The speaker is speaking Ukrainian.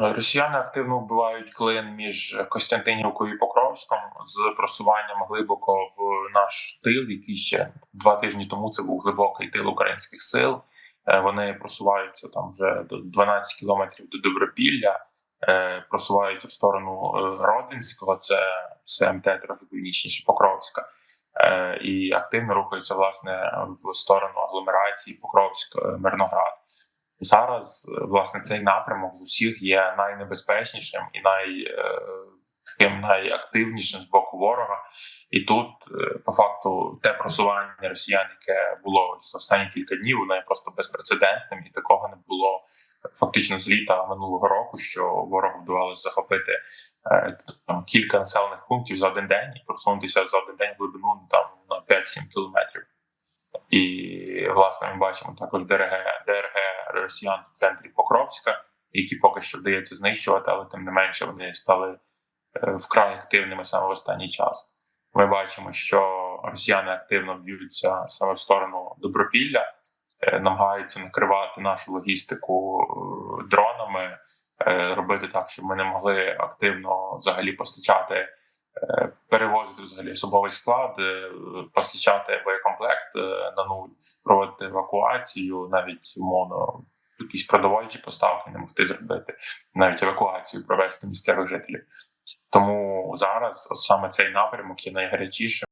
Росіяни активно вбивають клин між Костянтинівкою і Покровськом з просуванням глибоко в наш тил, який ще два тижні тому це був глибокий тил українських сил. Е, Вони просуваються там вже до 12 кілометрів до Добропілля, е, просуваються в сторону е, Родинського, це СМТ трохи північніше Покровська, е, і активно рухаються власне в сторону агломерації Покровськ е, Мирноград. Зараз е, власне цей напрямок з усіх є найнебезпечнішим і най, е, таким найактивнішим з боку ворога. І тут, е, по факту, те просування росіян, яке було за останні кілька днів, воно є просто безпрецедентним, і такого не було фактично з літа минулого року, що ворогу вдавалося захопити там кілька населених пунктів за один день і просунутися за один день в глибину ну, там на 5-7 кілометрів. І власне ми бачимо також ДРГ ДРГ росіян в центрі Покровська, які поки що вдається знищувати, але тим не менше вони стали е, вкрай активними саме в останній час. Ми бачимо, що росіяни активно б'ються саме в сторону Добропілля, е, намагаються накривати нашу логістику е, дронами, робити так, щоб ми не могли активно взагалі постачати перевозити взагалі особовий склад, е, постачати боєкомплект е, на нуль, проводити евакуацію, навіть умовно якісь продовольчі поставки не могти зробити, навіть евакуацію провести місцевих жителів. Тому зараз саме цей напрямок є найгарячішим.